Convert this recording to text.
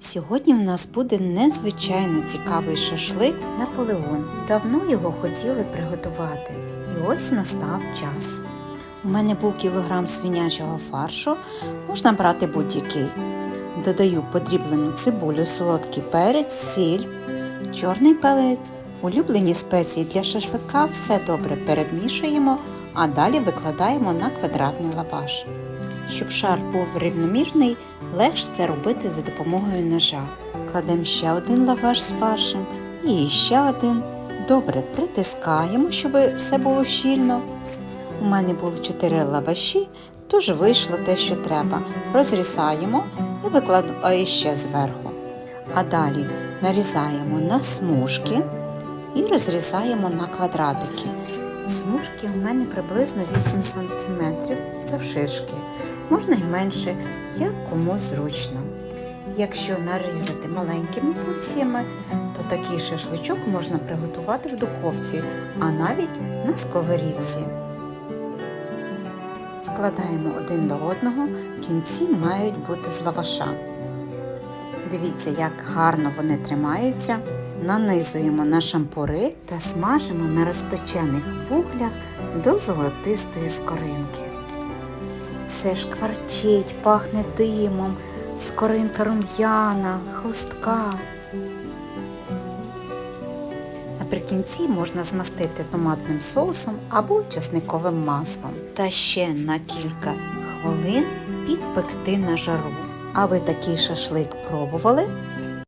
Сьогодні в нас буде незвичайно цікавий шашлик Наполеон. Давно його хотіли приготувати. І ось настав час. У мене був кілограм свинячого фаршу, можна брати будь-який. Додаю подріблену цибулю, солодкий перець, сіль, чорний перець, улюблені спеції для шашлика, все добре перемішуємо, а далі викладаємо на квадратний лаваш. Щоб шар був рівномірний, легше це робити за допомогою ножа. Кладемо ще один лаваш з фаршем і ще один. Добре притискаємо, щоб все було щільно. У мене було 4 лаваші, тож вийшло те, що треба. Розрізаємо і викладаю ще зверху. А далі нарізаємо на смужки і розрізаємо на квадратики. Смужки у мене приблизно 8 см завширшки. Можна й менше, як комусь зручно. Якщо нарізати маленькими порціями, то такий шашличок можна приготувати в духовці, а навіть на сковорідці. Складаємо один до одного, кінці мають бути з лаваша. Дивіться, як гарно вони тримаються. Нанизуємо на шампури та смажимо на розпечених вуглях до золотистої скоринки. Все шкварчить, пахне димом, скоринка рум'яна, хрустка. Наприкінці можна змастити томатним соусом або часниковим маслом. Та ще на кілька хвилин підпекти на жару. А ви такий шашлик пробували?